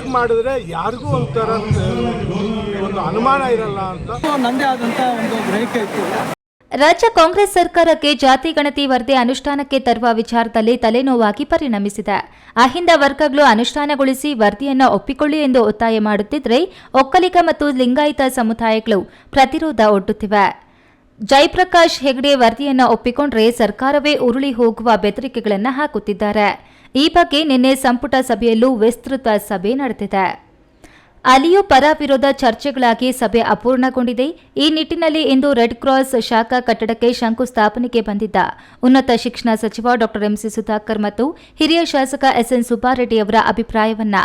ಹೊಸದಾಗಿ ಮಾಡಿದ್ರೆ ಯಾರಿಗೂ ಒಂಥರ ಒಂದು ಅನುಮಾನ ಇರಲ್ಲ ಅಂತ. ನಂದೇ ಆದಂಥ ಒಂದು ಗ್ರಹಿಕೆ ಇತ್ತು. ರಾಜ್ಯ ಕಾಂಗ್ರೆಸ್ ಸರ್ಕಾರಕ್ಕೆ ಜಾತಿ ಗಣತಿ ವರದಿ ಅನುಷ್ಠಾನಕ್ಕೆ ತರುವ ವಿಚಾರದಲ್ಲಿ ತಲೆನೋವಾಗಿ ಪರಿಣಮಿಸಿದೆ. ಅಹಿಂದ ವರ್ಗಗಳು ಅನುಷ್ಠಾನಗೊಳಿಸಿ ವರದಿಯನ್ನು ಒಪ್ಪಿಕೊಳ್ಳಿ ಎಂದು ಒತ್ತಾಯ ಮಾಡುತ್ತಿದ್ದರೆ ಒಕ್ಕಲಿಗ ಮತ್ತು ಲಿಂಗಾಯತ ಸಮುದಾಯಗಳು ಪ್ರತಿರೋಧ ಒಡ್ಡುತ್ತಿವೆ. ಜಯಪ್ರಕಾಶ್ ಹೆಗ್ಡೆ ವರದಿಯನ್ನು ಒಪ್ಪಿಕೊಂಡ್ರೆ ಸರ್ಕಾರವೇ ಉರುಳಿ ಹೋಗುವ ಬೆದರಿಕೆಗಳನ್ನು ಹಾಕುತ್ತಿದ್ದಾರೆ. ಈ ಬಗ್ಗೆ ನಿನ್ನೆ ಸಂಪುಟ ಸಭೆಯಲ್ಲೂ ವಿಸ್ತೃತ ಸಭೆ ನಡೆದಿದೆ. ಅಲ್ಲಿಯೂ ಪರ ವಿರೋಧ ಚರ್ಚೆಗಳಾಗಿ ಸಭೆ ಅಪೂರ್ಣಗೊಂಡಿದೆ. ಈ ನಿಟ್ಟಿನಲ್ಲಿ ಇಂದು ರೆಡ್ ಕ್ರಾಸ್ ಶಾಖಾ ಕಟ್ಟಡಕ್ಕೆ ಶಂಕುಸ್ಥಾಪನೆಗೆ ಬಂದಿದ್ದ ಉನ್ನತ ಶಿಕ್ಷಣ ಸಚಿವ ಡಾ ಎಂಸಿ ಸುಧಾಕರ್ ಮತ್ತು ಹಿರಿಯ ಶಾಸಕ ಎಸ್ಎನ್ ಸುಬ್ಬಾರೆಡ್ಡಿ ಅವರ ಅಭಿಪ್ರಾಯವನ್ನ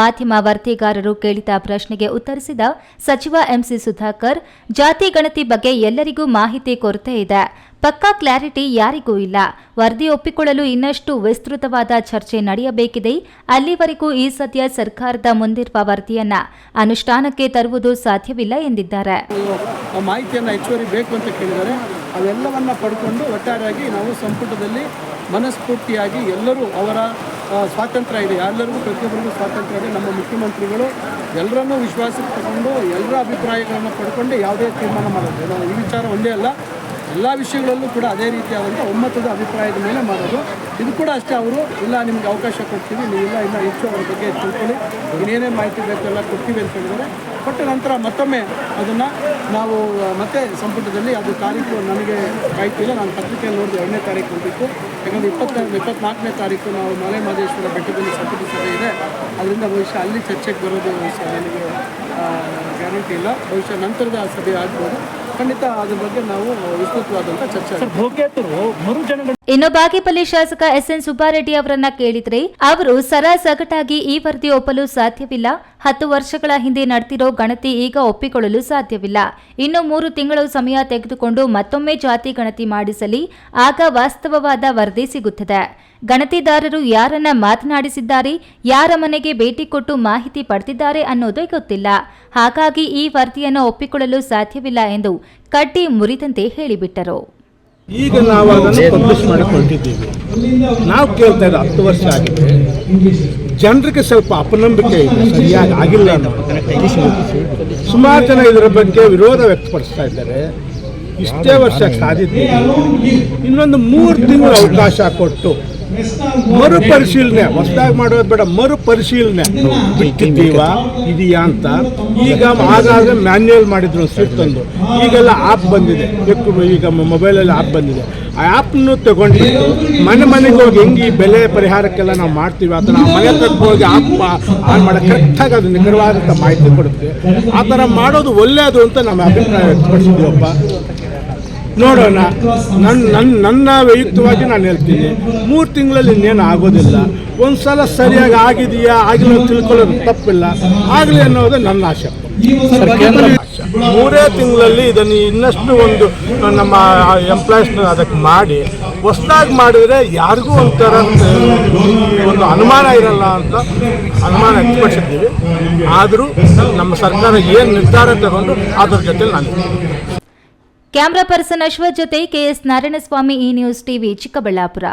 ಮಾಧ್ಯಮ ವರದಿಗಾರರು ಕೇಳಿದ ಪ್ರಶ್ನೆಗೆ ಉತ್ತರಿಸಿದ ಸಚಿವ ಎಂಸಿ ಸುಧಾಕರ್, ಜಾತಿ ಗಣತಿ ಬಗ್ಗೆ ಎಲ್ಲರಿಗೂ ಮಾಹಿತಿ ಕೊರತೆ ಇದೆ. ಪಕ್ಕಾ ಕ್ಲಾರಿಟಿ ಯಾರಿಗೂ ಇಲ್ಲ. ವರದಿ ಒಪ್ಪಿಕೊಳ್ಳಲು ಇನ್ನಷ್ಟು ವಿಸ್ತೃತವಾದ ಚರ್ಚೆ ನಡೆಯಬೇಕಿದೆ. ಅಲ್ಲಿವರೆಗೂ ಈ ಸದ್ಯ ಸರ್ಕಾರದ ಮುಂದಿರುವ ವರದಿಯನ್ನ ಅನುಷ್ಠಾನಕ್ಕೆ ತರುವುದು ಸಾಧ್ಯವಿಲ್ಲ ಎಂದಿದ್ದಾರೆ. ಮಾಹಿತಿಯನ್ನು ಹೆಚ್ಚುವರಿ ಬೇಕು ಅಂತ ಕೇಳಿದ್ದಾರೆ ಅವೆಲ್ಲವನ್ನ ಪಡ್ಕೊಂಡು ಒಟ್ಟಾರೆಯಾಗಿ ನಾವು ಸಂಪುಟದಲ್ಲಿ ಮನಸ್ಫೂರ್ತಿಯಾಗಿ ಎಲ್ಲರೂ ಅವರ ಸ್ವಾತಂತ್ರ್ಯ ಇದೆ. ಎಲ್ಲರಿಗೂ ಪ್ರತಿಯೊಬ್ಬರಿಗೂ ಸ್ವಾತಂತ್ರ್ಯ ಇದೆ. ನಮ್ಮ ಮುಖ್ಯಮಂತ್ರಿಗಳು ಎಲ್ಲರನ್ನೂ ವಿಶ್ವಾಸಕ್ಕೆ ತಗೊಂಡು ಎಲ್ಲರ ಅಭಿಪ್ರಾಯಗಳನ್ನು ಪಡ್ಕೊಂಡು ಯಾವುದೇ ತೀರ್ಮಾನ ಮಾಡೋದು ಈ ವಿಚಾರ ಒಂದೇ ಅಲ್ಲ. ಎಲ್ಲ ವಿಷಯಗಳಲ್ಲೂ ಕೂಡ ಅದೇ ರೀತಿಯಾದಂಥ ಒಮ್ಮತದ ಅಭಿಪ್ರಾಯದ ಮೇಲೆ ಮಾಡೋದು. ಇದು ಕೂಡ ಅಷ್ಟೇ ಅವರು, ಇಲ್ಲ ನಿಮಗೆ ಅವಕಾಶ ಕೊಡ್ತೀವಿ ನೀವೆಲ್ಲ ಇನ್ನೂ ಹೆಚ್ಚು ಅವ್ರ ಬಗ್ಗೆ ತಿಳ್ಕೊಳ್ಳಿ. ಇನ್ನೇನೇನು ಮಾಹಿತಿ ಬೇಕು ಎಲ್ಲ ಕೊಡ್ತೀವಿ ಅಂತ ಹೇಳಿದರೆ ಕೊಟ್ಟ ನಂತರ ಮತ್ತೊಮ್ಮೆ ಅದನ್ನು ನಾವು ಮತ್ತೆ ಸಂಪುಟದಲ್ಲಿ ಅದು ತಾರೀಕು ನನಗೆ ಕಾಯ್ತಿಲ್ಲ ನಾನು ಪತ್ರಿಕೆಯಲ್ಲಿ ನೋಡಿದೆ ಎರಡನೇ ತಾರೀಕು ಹೋಗಿತ್ತು ಯಾಕಂದರೆ ಇಪ್ಪತ್ತ, ಇಪ್ಪತ್ನಾಲ್ಕನೇ ತಾರೀಕು ನಾವು ಮಲೆ ಮಹದೇಶ್ವರ ಬೆಟ್ಟದಲ್ಲಿ ಸಂಪುಟ ಸಭೆ ಇದೆ. ಅದರಿಂದ ಬಹುಶಃ ಅಲ್ಲಿ ಚರ್ಚೆಗೆ ಬರೋದು ನನಗೆ ಗ್ಯಾರಂಟಿ ಇಲ್ಲ. ಬಹುಶಃ ನಂತರದ ಸಭೆ ಆಗ್ಬೋದು. ಖಂಡಿತ ಅದ್ರ ಬಗ್ಗೆ ನಾವು ವಿಸ್ತೃತವಾದಂಥ ಚರ್ಚೆ ಆಗ್ಬೋದು. ಭೋಗ್ಯೇತರು ಮರು ಜನಗಳ ಇನ್ನು ಬಾಗೇಪಲ್ಲಿ ಶಾಸಕ ಎಸ್ಎನ್ ಸುಬ್ಬಾರೆಡ್ಡಿ ಅವರನ್ನ ಕೇಳಿದ್ರೆ ಅವರು ಸರಾಸಗಟಾಗಿ ಈ ವರದಿ ಒಪ್ಪಲು ಸಾಧ್ಯವಿಲ್ಲ. ಹತ್ತು ವರ್ಷಗಳ ಹಿಂದೆ ನಡೆದಿರೋ ಗಣತಿ ಈಗ ಒಪ್ಪಿಕೊಳ್ಳಲು ಸಾಧ್ಯವಿಲ್ಲ. ಇನ್ನು ಮೂರು ತಿಂಗಳು ಸಮಯ ತೆಗೆದುಕೊಂಡು ಮತ್ತೊಮ್ಮೆ ಜಾತಿ ಗಣತಿ ಮಾಡಿಸಲಿ. ಆಗ ವಾಸ್ತವವಾದ ವರದಿ ಸಿಗುತ್ತದೆ. ಗಣತಿದಾರರು ಯಾರನ್ನ ಮಾತನಾಡಿಸಿದ್ದಾರೆ, ಯಾರ ಮನೆಗೆ ಭೇಟಿ ಕೊಟ್ಟು ಮಾಹಿತಿ ಪಡೆದಿದ್ದಾರೆ ಅನ್ನೋದೇ ಗೊತ್ತಿಲ್ಲ. ಹಾಗಾಗಿ ಈ ವರದಿಯನ್ನು ಒಪ್ಪಿಕೊಳ್ಳಲು ಸಾಧ್ಯವಿಲ್ಲ ಎಂದು ಕಡ್ಡಿ ಮುರಿದಂತೆ ಹೇಳಿಬಿಟ್ಟರು. ಈಗ ನಾವು ಅದನ್ನು ಪಬ್ಲಿಷ್ ಮಾಡಿಕೊಂಡಿದ್ದೀವಿ ನಾವು ಕೇಳ್ತಾ ಇದ್ದ ಹತ್ತು ವರ್ಷ ಆಗಿದೆ. ಜನರಿಗೆ ಸ್ವಲ್ಪ ಅಪನಂಬಿಕೆ ಇದೆ, ಸರಿಯಾಗಿ ಆಗಿಲ್ಲ ಸುಮಾರು ಜನ ಇದರ ಬಗ್ಗೆ ವಿರೋಧ ವ್ಯಕ್ತಪಡಿಸ್ತಾ ಇದ್ದಾರೆ. ಇಷ್ಟೇ ವರ್ಷ ಸಾಧಿದ್ದೀವಿ ಇನ್ನೊಂದು ಮೂರು ತಿಂಗಳು ಅವಕಾಶ ಕೊಟ್ಟು ಮರುಪರಿಶೀಲನೆ, ಹೊಸದಾಗಿ ಮಾಡೋದು ಬೇಡ, ಮರುಪರಿಶೀಲನೆ. ಬಿಟ್ಟಿದ್ದೀವ? ಇದೆಯಾ ಅಂತ? ಈಗ ಆಗಾಗ ಮ್ಯಾನ್ಯಲ್ ಮಾಡಿದ್ರು ಸ್ವಿಫ್ಟ್ ತಂದು. ಈಗೆಲ್ಲ ಆ್ಯಪ್ ಬಂದಿದೆ. ಈಗ ಮೊಬೈಲಲ್ಲಿ ಆ್ಯಪ್ ಬಂದಿದೆ. ಆ ಆ್ಯಪ್ನು ತಗೊಂಡ್ಬಿಟ್ಟು ಮನೆ ಮನೆಗೆ ಹೋಗಿ ಹೆಂಗೆ ಈ ಬೆಲೆ ಪರಿಹಾರಕ್ಕೆಲ್ಲ ನಾವು ಮಾಡ್ತೀವಿ, ಆ ಥರ ಮನೆ ಹೋಗಿ ಆಪ್ ಆನ್ ಮಾಡೋಕೆ ಕರೆಕ್ಟಾಗಿ ಅದು ನಿಖರವಾದಂಥ ಮಾಹಿತಿ ಕೊಡುತ್ತೆ. ಆ ಥರ ಮಾಡೋದು ಒಳ್ಳೆಯದು ಅಂತ ನಮ್ಮ ಅಭಿಪ್ರಾಯ ವ್ಯಕ್ತಪಡಿಸಿದ್ದೀವಪ್ಪ. ನೋಡೋಣ. ನನ್ನ ನನ್ನ ನನ್ನ ವೈಯಕ್ತಿಕವಾಗಿ ನಾನು ಹೇಳ್ತೀನಿ. ಮೂರು ತಿಂಗಳಲ್ಲಿ ಇನ್ನೇನು ಆಗೋದಿಲ್ಲ. ಒಂದು ಸಲ ಸರಿಯಾಗಿ ಆಗಿದೆಯಾ ಆಗಿಲ್ಲ ಅಂತ ತಿಳ್ಕೊಳ್ಳೋದು ತಪ್ಪಿಲ್ಲ. ಆಗಲಿ ಅನ್ನೋದು ನನ್ನ ಆಶೆ. ಮೂರೇ ತಿಂಗಳಲ್ಲಿ ಇದನ್ನು ಇನ್ನಷ್ಟು ಒಂದು ನಮ್ಮ ಎಂಪ್ಲಾಯೀಸ್ನ ಅದಕ್ಕೆ ಮಾಡಿ ಹೊಸದಾಗಿ ಮಾಡಿದರೆ ಯಾರಿಗೂ ಒಂಥರ ಒಂದು ಅನುಮಾನ ಇರಲ್ಲ ಅಂತ ಅನುಮಾನ ವ್ಯಕ್ತಪಡಿಸಿದ್ದೀವಿ. ಆದರೂ ನಮ್ಮ ಸರ್ಕಾರ ಏನು ನಿರ್ಧಾರ ತಗೊಂಡು ಅದರ ಜೊತೆ ನಾನು ಕ್ಯಾಮರಾ ಪರ್ಸನ್ ಅಶ್ವಥ್ ಜೊತೆ ಕೆಎಸ್ ನಾರಾಯಣಸ್ವಾಮಿ ಈ ನ್ಯೂಸ್ ಟಿವಿ ಚಿಕ್ಕಬಳ್ಳಾಪುರ.